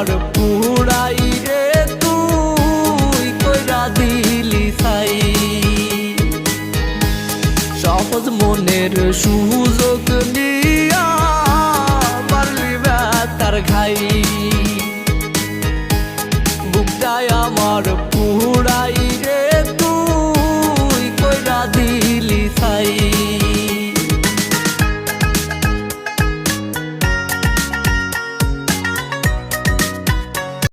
আমার পুরাই রে তুই কইরা দিলি সাই সহজ মনের সুযোগ খাই বুকটায় আমার